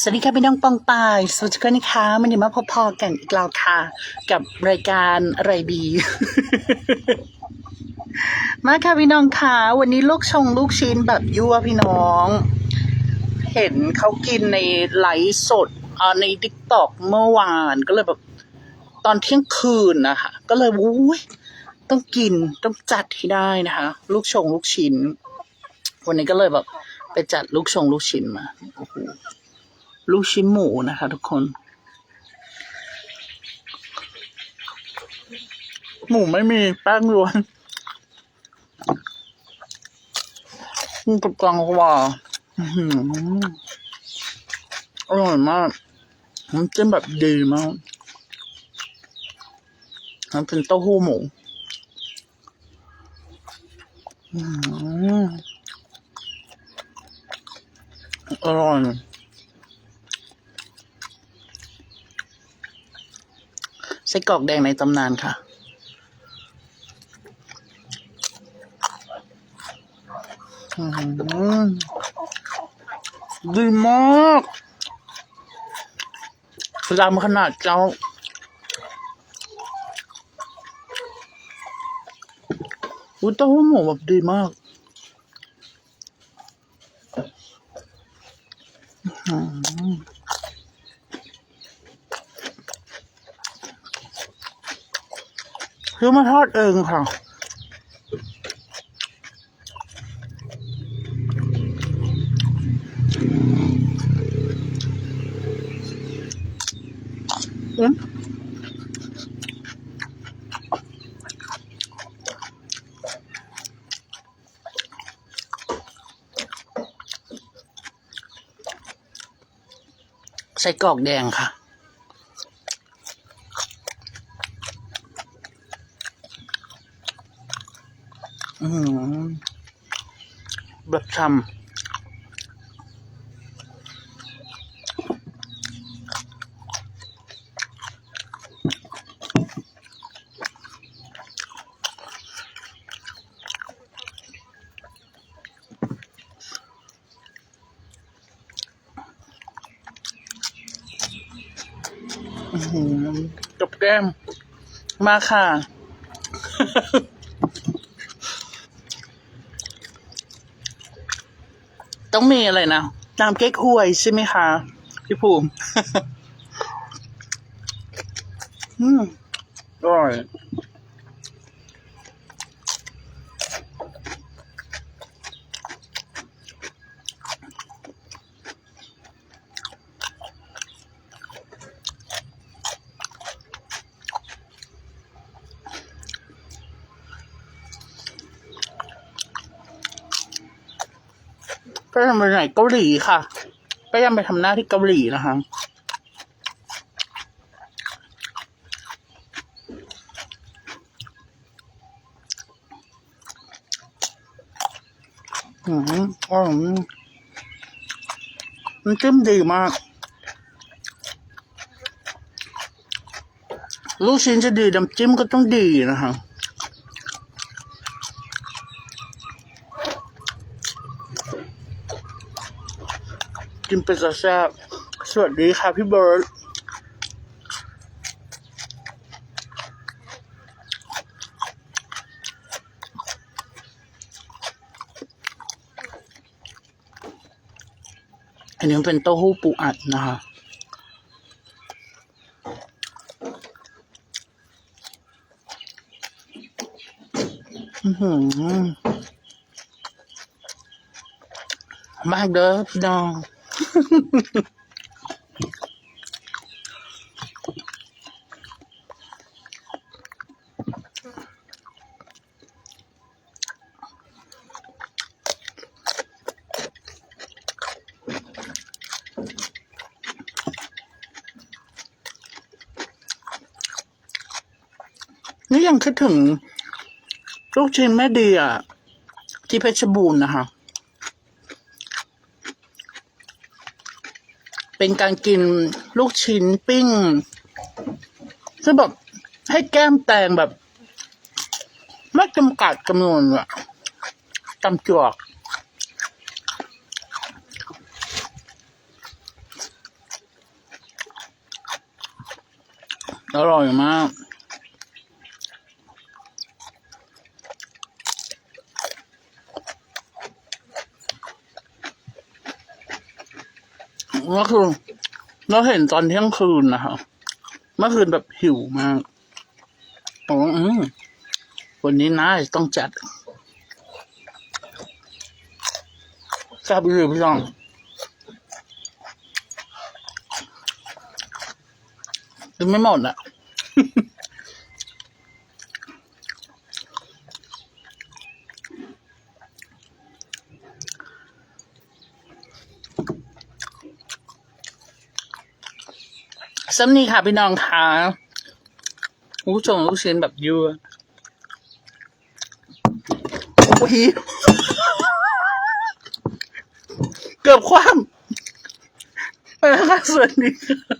สวัสดีค่ะพี่น้องปองปายสวัสดีค่ะนะคะ มันยู่มาพอๆกันอีกแล้วค่ะ กับรายการอะไรดีมาค่ะพี่น้องค่ะ วันนี้ลูกชงลูกชิ้นแบบยั่วพี่น้อง เห็นเขากินในไลฟ์สดในทิกตอกเมื่อวานก็เลยแบบตอนเที่ยงคืนนะคะก็เลยอุ้ยต้องกินต้องจัดให้ได้นะคะ ลูกชงลูกชิ้น วันนี้ก็เลยแบบไปจัดลูกชงลูกชิ้นมาโอ้โห ลูกชิ้นหมูนะคะ ทุกคน หมูไม่มีแป้งล้วนมันกับกลางว่าอร่อยมากมันำจิ้มแบบดีมากมันเป็นเต้าหู้หมูอร่อย ไส้กรอกแดงในตำนานค่ะ ดีมากลำขนาดเจ้า อุ้ยเต้าหู้หมูแบบดีมากอื้อหือ ซื้อมาทอดเองค่ะอืมใส่กรอกแดงค่ะ แบบทำอื้อหือกับแก้ม มาค่ะ ต้องมีอะไรนะน้ำเก๊กฮวยใช่ไหมคะ พี่ภูมิ อืมอร่อย ก็ยังไปไหนเกาหลีค่ะ ก็ยังไปทำหน้าที่เกาหลีนะคะอืมอืมมันจิ้มดีมาก ลูกชิ้นจะดีน้ำจิ้มก็ต้องดีนะคะ กินเป็นซะแซ่บสวัสดีค่ะพี่เบิร์ดอันนี้เป็นเต้าหู้ปูอัดนะคะอือหือมากเด้อพี่น้อง นี่ยังคิดถึงลูกชิ้นแม่ดีอะ ที่เพชรบูรณ์นะคะ เป็นการกินลูกชิ้นปิ้งคือแบบให้แก้มแตงแบบไม่จำกัดจำนวนอะจำจวก อร่อยมาก ก็คือเราเห็นตอนเที่ยงคืนนะคะเมื่อคืนแบบหิวมากบอกว่าอืมวันนี้น่าจะต้องจัดทราบเลยพี่น้องกินไม่หมดอะ ซ้ำนี่ค่ะพี่น้องค่ะลูกชงลูกชิ้นแบบยั่วโอ้ยเกือบความไปแล้วค่ะสวัสดีค่ะ